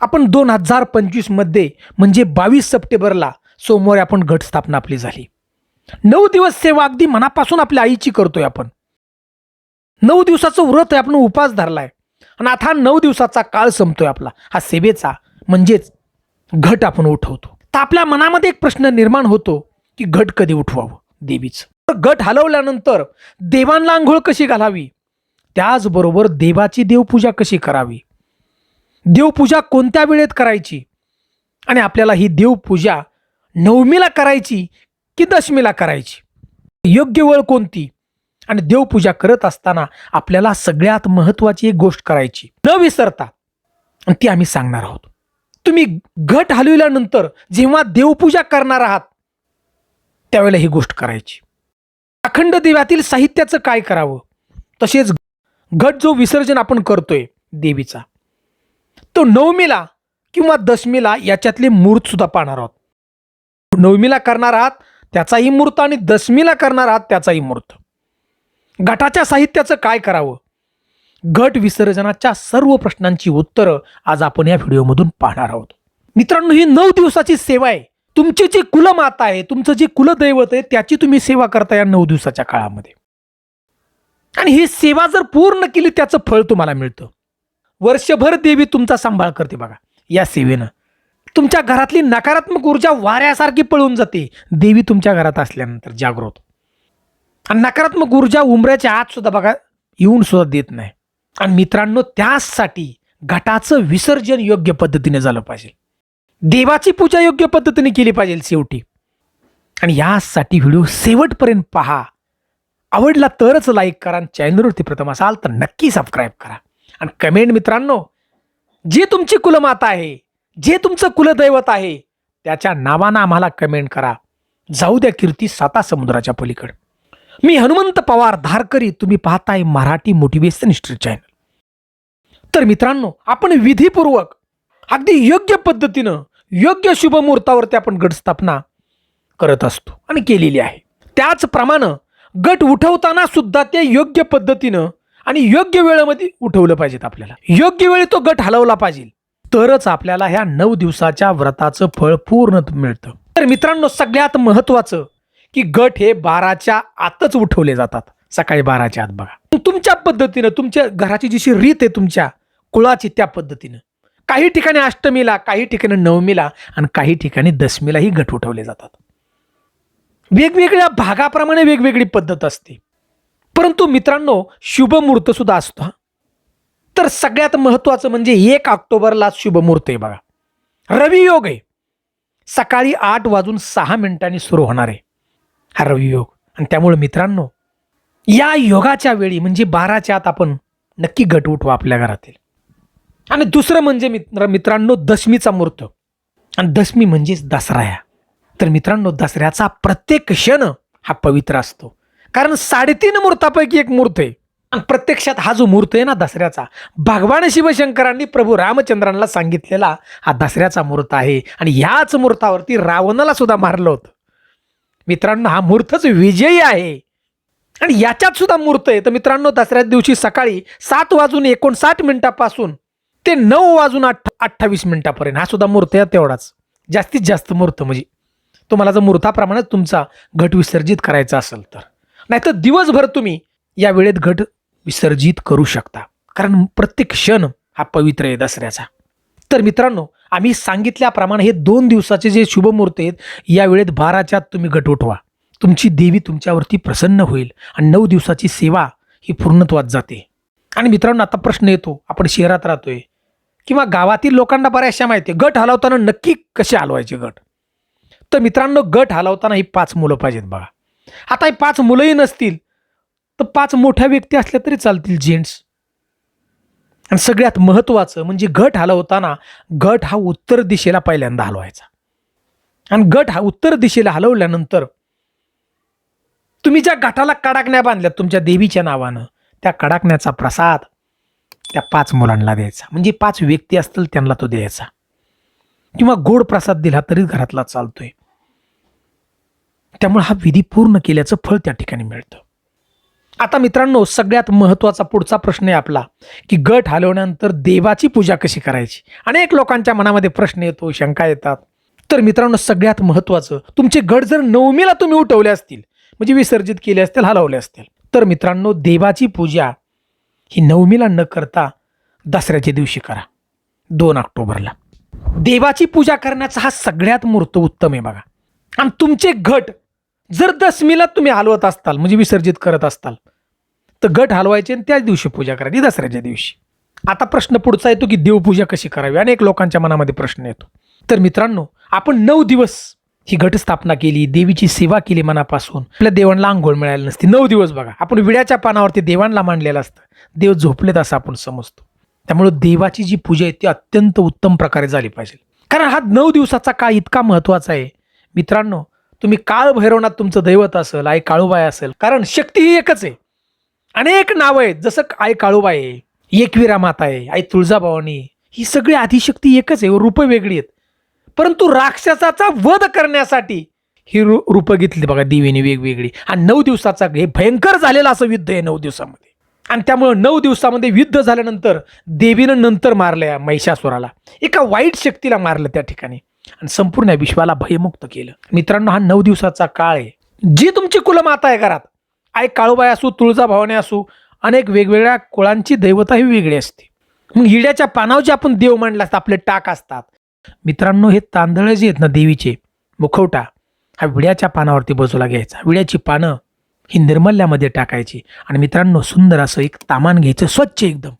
आपण दोन हजार पंचवीसमध्ये म्हणजे बावीस सप्टेंबरला सोमवारी आपण घटस्थापना आपली झाली. नऊ दिवस सेवा अगदी मनापासून आपल्या आईची करतोय आपण. नऊ दिवसाचं व्रत आहे आपण उपास धरलाय. आणि आता नऊ दिवसाचा काळ संपतोय आपला. हा सेवेचा म्हणजेच घट आपण उठवतो. तर आपल्या मनामध्ये एक प्रश्न निर्माण होतो की घट कधी उठवावं? देवीचं. तर घट हलवल्यानंतर देवांना आंघोळ कशी घालावी? त्याचबरोबर देवाची देवपूजा कशी करावी? देवपूजा कोणत्या वेळेत करायची? आणि आपल्याला ही देवपूजा नवमीला करायची की दशमीला करायची? योग्य वेळ कोणती? आणि देवपूजा करत असताना आपल्याला सगळ्यात महत्त्वाची एक गोष्ट करायची. न विसरता. आणि ती आम्ही सांगणार आहोत. तुम्ही घट हलविल्यानंतर जेव्हा देवपूजा करणार आहात त्यावेळेला ही गोष्ट करायची. अखंड देव्यातील साहित्याचं काय करावं? तसेच घट जो विसर्जन आपण करतोय देवीचा तो नवमीला किंवा दशमीला याच्यातले मूर्तसुद्धा पाहणार आहोत. नवमीला करणार आहात त्याचाही मूर्त आणि दशमीला करणार आहात त्याचाही मूर्त. गटाच्या साहित्याचं काय करावं? गट विसर्जनाच्या सर्व प्रश्नांची उत्तरं आज आपण या व्हिडिओमधून पाहणार आहोत. मित्रांनो ही नऊ दिवसाची सेवा आहे. तुमची जी कुलमाता आहे तुमचं जे कुलदैवत आहे त्याची तुम्ही सेवा करता या नऊ दिवसाच्या काळामध्ये. आणि ही सेवा जर पूर्ण केली त्याचं फळ तुम्हाला मिळतं. वर्षभर देवी तुमचा सांभाळ करते बघा. या सेवेनं. तुमच्या घरातली नकारात्मक ऊर्जा वाऱ्यासारखी पळून जाते. देवी तुमच्या घरात असल्यानंतर जागृत. आणि नकारात्मक ऊर्जा उमऱ्याच्या आत सुद्धा बघा येऊन सुद्धा देत नाही. आणि मित्रांनो त्यासाठी घटाचं विसर्जन योग्य पद्धतीने झालं पाहिजे. देवाची पूजा योग्य पद्धतीने केली पाहिजे शेवटी. आणि यासाठी व्हिडिओ शेवटपर्यंत पहा. आवडला तरच लाईक करा आणि चॅनलवरती प्रथम असाल तर नक्की सबस्क्राईब करा. आणि कमेंट मित्रांनो जी तुमची कुलमाता आहे जे तुमचं कुलदैवत आहे त्याच्या नावानं आम्हाला कमेंट करा. जाऊ द्या कीर्ती साता समुद्राच्या पलीकडे. मी हनुमंत पवार धारकरी तुम्ही पाहताय मराठी मोटिवेशन हिस्ट्री चॅनल. तर मित्रांनो आपण विधीपूर्वक अगदी योग्य पद्धतीनं योग्य शुभमुहूर्तावरती आपण गट स्थापना करत असतो आणि केलेली आहे. त्याचप्रमाणे गट उठवताना सुद्धा ते योग्य पद्धतीनं आणि योग्य वेळेमध्ये उठवलं पाहिजेत आपल्याला. योग्य वेळी तो गट हलवला पाहिजे. तरच आपल्याला ह्या नऊ दिवसाच्या व्रताचं फळ पूर्ण मिळतं. तर मित्रांनो सगळ्यात महत्वाचं की गट हे बाराच्या आतच उठवले जातात. सकाळी बाराच्या आत बघा. तुमच्या पद्धतीनं तुमच्या घराची जशी रीत आहे तुमच्या कुळाची त्या पद्धतीनं काही ठिकाणी अष्टमीला काही ठिकाणी नवमीला आणि काही ठिकाणी दशमीलाही गट उठवले जातात. वेगवेगळ्या भागाप्रमाणे वेगवेगळी पद्धत असते. परंतु मित्रांनो शुभमुहूर्त सुद्धा असतो हा. तर सगळ्यात महत्वाचं म्हणजे एक ऑक्टोबरला शुभमुहूर्त आहे बघा. रवियोग आहे. सकाळी आठ वाजून सहा मिनिटांनी सुरू होणार आहे हा रवियोग आणि त्यामुळे मित्रांनो या योगाच्या वेळी म्हणजे बाराच्या आत आपण नक्की गट उठवा आपल्या घरातील आणि दुसरं म्हणजे मित्र मित्रांनो दशमीचा मुहूर्त. आणि दशमी म्हणजेच दसरा या. तर मित्रांनो दसऱ्याचा प्रत्येक क्षण हा पवित्र असतो. कारण साडेतीन मूर्तापैकी एक मूर्त आहे. आणि प्रत्यक्षात हा जो मूर्त आहे ना दसऱ्याचा भगवान शिवशंकरांनी प्रभू रामचंद्रांना सांगितलेला हा दसऱ्याचा मूर्त आहे. आणि ह्याच मूर्तावरती रावणाला सुद्धा मारलं होतं. मित्रांनो हा मूर्तच विजयी आहे. आणि याच्यात सुद्धा मूर्त आहे. तर मित्रांनो दसऱ्या दिवशी सकाळी सात वाजून एकोणसाठ मिनिटापासून ते नऊ वाजून अठ्ठ अठ्ठावीस मिनिटापर्यंत हा सुद्धा मूर्त आहे तेवढाच. जास्तीत जास्त मूर्त म्हणजे तुम्हाला जर मूर्ताप्रमाणेच तुमचा घट विसर्जित करायचा असेल तर. नाहीतर दिवसभर तुम्ही या वेळेत घट विसर्जित करू शकता. कारण प्रत्येक क्षण हा पवित्र आहे दसऱ्याचा. तर मित्रांनो आम्ही सांगितल्याप्रमाणे हे दोन दिवसाचे जे शुभमुहूर्त आहेत या वेळेत बाराच्या तुम्ही घट उठवा. तुमची देवी तुमच्यावरती प्रसन्न होईल आणि नऊ दिवसाची सेवा ही पूर्णत्वात जाते. आणि मित्रांनो आता प्रश्न येतो आपण शहरात राहतोय किंवा गावातील लोकांना बऱ्याचशा माहिती आहे गट हलवताना नक्की कसे हलवायचे गट तर मित्रांनो गट हलवताना ही पाच मुलं पाहिजेत बघा. आता हे पाच मुलंही नसतील तर पाच मोठ्या व्यक्ती असल्या तरी चालतील जेंट्स आणि सगळ्यात महत्त्वाचं म्हणजे गट हलवताना गट हा उत्तर दिशेला पहिल्यांदा हलवायचा. आणि गट हा उत्तर दिशेला हलवल्यानंतर तुम्ही ज्या गटाला कडाकण्या बांधल्यात तुमच्या देवीच्या नावानं त्या कडाकण्याचा प्रसाद त्या पाच मुलांना द्यायचा. म्हणजे पाच व्यक्ती असतील त्यांना तो द्यायचा. किंवा गोड प्रसाद दिला तरी घरातला चालतोय. त्यामुळे हा विधी पूर्ण केल्याचं फळ त्या ठिकाणी मिळतं. आता मित्रांनो सगळ्यात महत्त्वाचा पुढचा प्रश्न आहे आपला की गट हलवल्यानंतर देवाची पूजा कशी करायची? अनेक लोकांच्या मनामध्ये प्रश्न येतो शंका येतात. तर मित्रांनो सगळ्यात महत्त्वाचं तुमचे गट जर नवमीला तुम्ही उठवले असतील म्हणजे विसर्जित केले असतील हलवले असतील तर मित्रांनो देवाची पूजा ही नवमीला न करता दसऱ्याच्या दिवशी करा दोन ऑक्टोबरला. देवाची पूजा करण्याचा हा सगळ्यात मूर्त उत्तम आहे बघा. आणि तुमचे घट जर दशमीला तुम्ही हलवत असताल म्हणजे विसर्जित करत असताल तर गट हलवायचे आणि त्याच दिवशी पूजा करायची दसऱ्याच्या दिवशी. आता प्रश्न पुढचा येतो की देवपूजा कशी करावी? अनेक लोकांच्या मनामध्ये प्रश्न येतो. तर मित्रांनो आपण नऊ दिवस ही घटस्थापना केली देवीची सेवा केली मनापासून. आपल्या देवांना आंघोळ मिळाली नसती. नऊ दिवस बघा आपण विड्याच्या पानावरती देवांना मांडलेलं असतं. देव झोपलेत असं आपण समजतो. त्यामुळे देवाची जी पूजा आहे ती अत्यंत उत्तम प्रकारे झाली पाहिजे. कारण हा नऊ दिवसाचा काळ इतका महत्त्वाचा आहे. मित्रांनो तुम्ही काळ भैरवनाथ तुमचं दैवत असेल आई काळूबाई असेल कारण शक्ती ही एकच आहे. अनेक नावं आहेत जसं आई काळूबाई आहे एकविरा माता आहे आई तुळजाभवानी ही सगळी आदिशक्ती एकच आहे रूपं वेगळी आहेत. परंतु राक्षसाचा वध करण्यासाठी ही रू रूपं घेतली बघा देवीने वेगवेगळी. आणि नऊ दिवसाचा हे भयंकर झालेलं असं युद्ध आहे नऊ दिवसामध्ये. आणि त्यामुळं नऊ दिवसामध्ये युद्ध झाल्यानंतर देवीनं नंतर मारलं या महिषासुराला. एका वाईट शक्तीला मारलं त्या ठिकाणी. आणि संपूर्ण विश्वाला भयमुक्त केलं. मित्रांनो हा नऊ दिवसाचा काळ आहे. जी तुमची कुलमाता आहे घरात आई काळूबाई असू तुळजाभवानी असू अनेक वेगवेगळ्या कुळांची दैवता ही वेगळी असते. मग हिड्याच्या पानावर जे आपण देव मांडला असतात आपले टाक असतात. मित्रांनो हे तांदळ जे आहेत ना देवीचे मुखवटा हा विड्याच्या पानावरती बाजूला घ्यायचा. विड्याची पानं ही निर्मल्यामध्ये टाकायची. आणि मित्रांनो सुंदर असं एक तामान घ्यायचं स्वच्छ एकदम.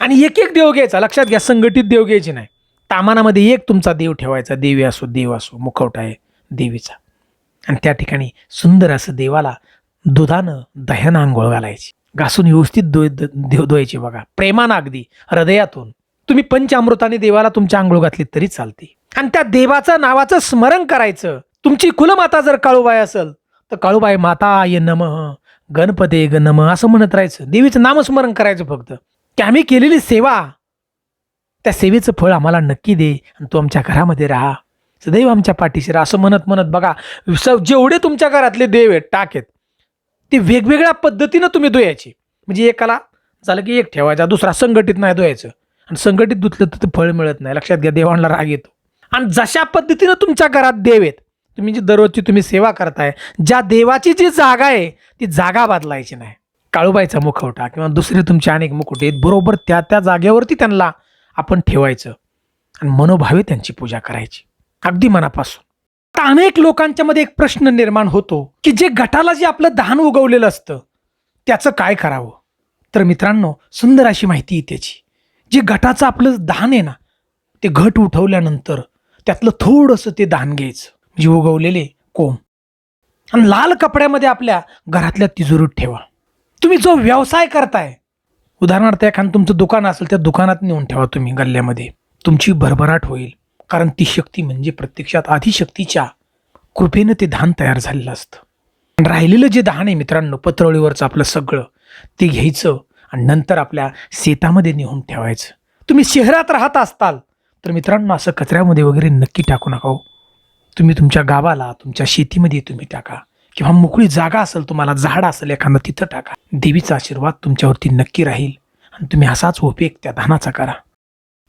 आणि एक एक देव घ्यायचा. लक्षात घ्या संघटित देव घ्यायची नाही. तामानामध्ये एक तुमचा देव ठेवायचा देवी असो देव असो मुखवटा आहे देवीचा. आणि त्या ठिकाणी सुंदर असं देवाला दुधानं दह्यानं आंघोळ घालायची. घासून व्यवस्थित दो द- देव धुवायची बघा. प्रेमानं अगदी हृदयातून. तुम्ही पंचामृताने देवाला तुमच्या आंघोळ घातली तरी चालते. आणि त्या देवाचं नावाचं स्मरण करायचं. तुमची कुलमाता जर काळूबाई असेल तर काळूबाई माता ये नम गणपते ग नम असं म्हणत राहायचं. देवीचं नामस्मरण करायचं फक्त. की आम्ही केलेली सेवा त्या सेवेचं फळ आम्हाला नक्की दे आणि तू आमच्या घरामध्ये राहा. सदैव आमच्या पाठीशी राहा. असं म्हणत म्हणत बघा स- जेवढे तुमच्या घरातले देव आहेत टाक आहेत ते वेगवेगळ्या पद्धतीनं तुम्ही धुयाचे म्हणजे एकाला झालं की एक ठेवायचा दुसरा संघटित नाही धुवायचं आणि संघटित धुतलं तर ते फळ मिळत नाही. लक्षात घ्या देवांना राग येतो. आणि जशा पद्धतीनं तुमच्या घरात देव आहेत तुम्ही जी दररोजची तुम्ही सेवा करताय ज्या देवाची जी जागा आहे ती जागा बदलायची नाही. काळूबाईचा मुखवटा किंवा दुसरे तुमचे अनेक मुकुटे आहेत बरोबर त्या त्या जागेवरती त्यांना आपण ठेवायचं. आणि मनोभावे त्यांची पूजा करायची. अगदी मनापासून. आता अनेक लोकांच्या मध्ये एक प्रश्न निर्माण होतो की जे गटाला जे आपलं धान उगवलेलं असतं त्याचं काय करावं? तर मित्रांनो सुंदर अशी माहिती आहे त्याची जे गटाचं आपलं धान आहे ना ते घट उठवल्यानंतर त्यातलं थोडंसं ते धान घ्यायचं. म्हणजे उगवलेले कोंब. आणि लाल कपड्यामध्ये आपल्या घरातल्या तिजोरीत ठेवा. तुम्ही जो व्यवसाय करताय उदाहरणार्थ एखादं तुमचं दुकान असेल त्या दुकानात नेऊन ठेवा तुम्ही गल्ल्यामध्ये. तुमची भरभराट होईल. कारण ती शक्ती म्हणजे प्रत्यक्षात आदिशक्तीच्या कृपेनं ते धान तयार झालेलं असतं. राहिलेलं जे धान आहे मित्रांनो पत्रवळीवरचं आपलं सगळं ते घ्यायचं आणि नंतर आपल्या शेतामध्ये नेऊन ठेवायचं. तुम्ही शहरात राहत असताल तर मित्रांनो असं कचऱ्यामध्ये वगैरे नक्की टाकू नका हो. तुम्ही तुमच्या गावाला तुमच्या शेतीमध्ये तुम्ही टाका. किंवा मोकळी जागा असेल तुम्हाला झाड असेल एखादं तिथं टाका. देवीचा आशीर्वाद तुमच्यावरती नक्की राहील. आणि तुम्ही असाच उपयोग त्या धानाचा करा.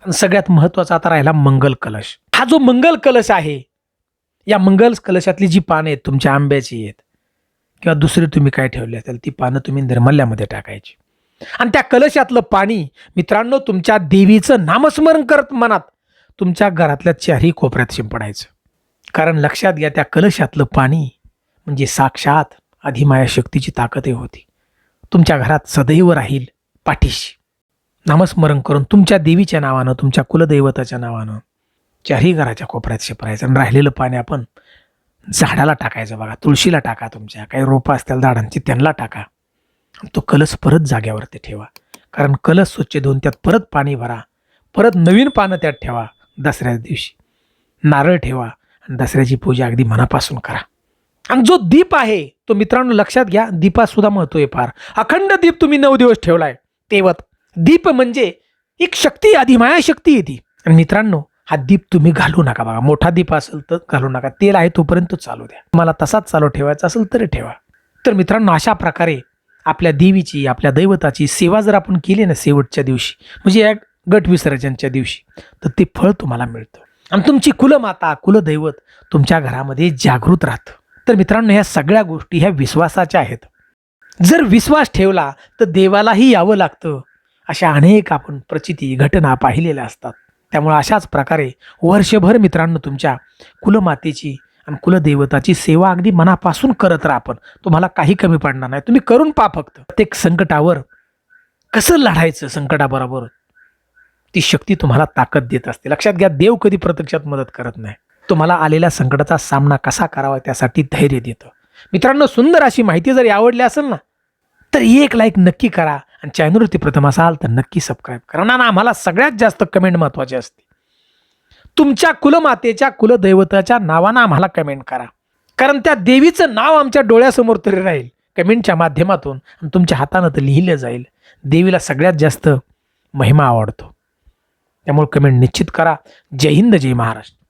आणि सगळ्यात महत्त्वाचा आता राहिला मंगल कलश. हा जो मंगल कलश आहे या मंगल कलशातली जी पानं आहेत तुमच्या आंब्याची आहेत किंवा दुसरी तुम्ही काय ठेवली असेल ती पानं तुम्ही निर्मल्यामध्ये टाकायची. आणि त्या कलशातलं पाणी मित्रांनो तुमच्या देवीचं नामस्मरण करत मनात तुमच्या घरातल्या चारही कोपऱ्यात शिंपडायचं. कारण लक्षात घ्या त्या कलशातलं पाणी म्हणजे साक्षात अधिमाया शक्तीची ताकदही होती. तुमच्या घरात सदैव राहील पाठीशी. नामस्मरण करून तुमच्या देवीच्या नावानं तुमच्या कुलदैवताच्या नावानं चारही घराच्या कोपऱ्यात शिपरायचं आणि राहिलेलं पाणी आपण झाडाला टाकायचं बघा तुळशीला टाका तुमच्या काही रोपं असतील झाडांची त्यांना टाका. तो कलस परत जाग्यावरती ठेवा. कारण कलस स्वच्छ धुवून त्यात परत पाणी भरा. परत नवीन पानं त्यात ठेवा दसऱ्याच्या दिवशी. नारळ ठेवा आणि दसऱ्याची पूजा अगदी मनापासून करा. आणि जो दीप आहे तो मित्रांनो लक्षात घ्या दीपात सुद्धा महत्त्व आहे फार. अखंड दीप तुम्ही नऊ दिवस ठेवलाय. तेवत दीप म्हणजे एक शक्ती आधी माया शक्ती येते आणि मित्रांनो हा दीप तुम्ही घालू नका बघा. मोठा दीप असेल तर घालू नका. तेल आहे तोपर्यंत चालू द्या. मला तसाच चालू ठेवायचा असेल तरी ठेवा. तर मित्रांनो अशा प्रकारे आपल्या देवीची आपल्या दैवताची सेवा जर आपण केली ना शेवटच्या दिवशी म्हणजे या गट विसर्जनच्या दिवशी तर ते फळ तुम्हाला मिळतं. आणि तुमची कुलमाता कुलदैवत तुमच्या घरामध्ये जागृत राहतं. तर मित्रांनो ह्या सगळ्या गोष्टी ह्या विश्वासाच्या आहेत. जर विश्वास ठेवला तर देवालाही यावं लागतं. अशा अनेक आपण प्रचिती घटना पाहिलेल्या असतात. त्यामुळे अशाच प्रकारे वर्षभर मित्रांनो तुमच्या कुलमातेची आणि कुलदेवताची सेवा अगदी मनापासून करत राहा आपण. तुम्हाला काही कमी पडणार नाही. तुम्ही करून पा फक्त. प्रत्येक संकटावर कसं लढायचं संकटाबरोबर? ती शक्ती तुम्हाला ताकद देत असते. लक्षात घ्या देव कधी प्रत्यक्षात मदत करत नाही. तुम्हाला आलेल्या संकटाचा सामना कसा करावा त्यासाठी धैर्य देतं. मित्रांनो सुंदर अशी माहिती जर आवडली असेल ना तर एक लाईक नक्की करा आणि चॅनलवरती प्रथम असाल तर नक्की सबस्क्राईब करा. ना आम्हाला सगळ्यात जास्त कमेंट महत्त्वाची असते तुमच्या कुलमातेच्या कुलदैवताच्या नावानं आम्हाला कमेंट करा. कारण त्या देवीचं नाव आमच्या डोळ्यासमोर तरी राहील. कमेंटच्या माध्यमातून आणि तुमच्या हातानं तर लिहिलं जाईल. देवीला सगळ्यात जास्त महिमा आवडतो. त्यामुळे कमेंट निश्चित करा. जय हिंद जय महाराष्ट्र.